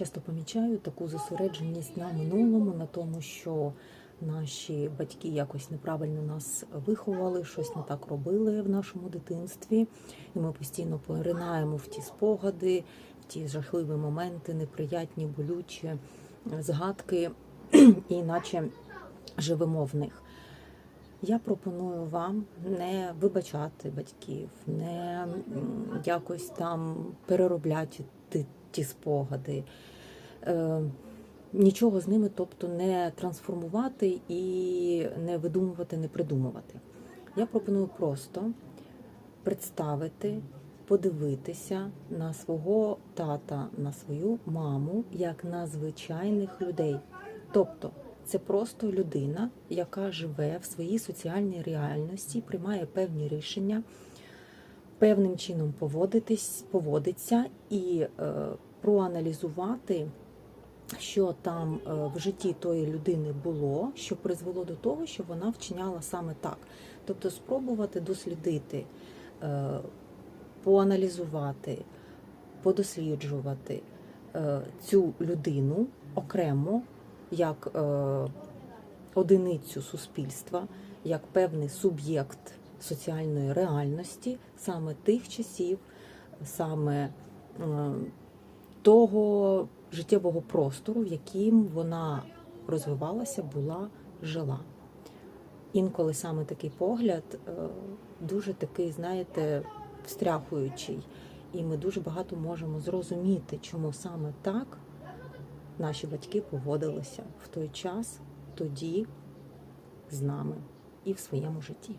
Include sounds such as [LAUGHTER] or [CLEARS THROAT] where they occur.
часто помічаю таку зосередженість на минулому, на тому, що наші батьки якось неправильно нас виховали, щось не так робили в нашому дитинстві, і ми постійно поринаємо в ті спогади, в ті жахливі моменти, неприятні, болючі згадки, [CLEARS THROAT] і наче живемо в них. Я пропоную вам не вибачати батьків, не якось там переробляти ті, спогади, е, нічого з ними, тобто не трансформувати і не видумувати, не придумувати. Я пропоную просто представити, подивитися на свого тата, на свою маму як на звичайних людей. Тобто це просто людина, яка живе в своїй соціальній реальності, приймає певні рішення, певним чином поводитись, поводиться і е, проаналізувати, що там е, в житті тої людини було, що призвело до того, що вона вчиняла саме так. Тобто спробувати дослідити, е, поаналізувати, подосліджувати е, цю людину окремо як е, одиницю суспільства, як певний суб'єкт соціальної реальності саме тих часів, саме е, того життєвого простору, в яким вона розвивалася, була жила. Інколи саме такий погляд е, дуже такий, знаєте, встряхуючий, і ми дуже багато можемо зрозуміти, чому саме так наші батьки поводилися в той час, тоді з нами і в своєму житті.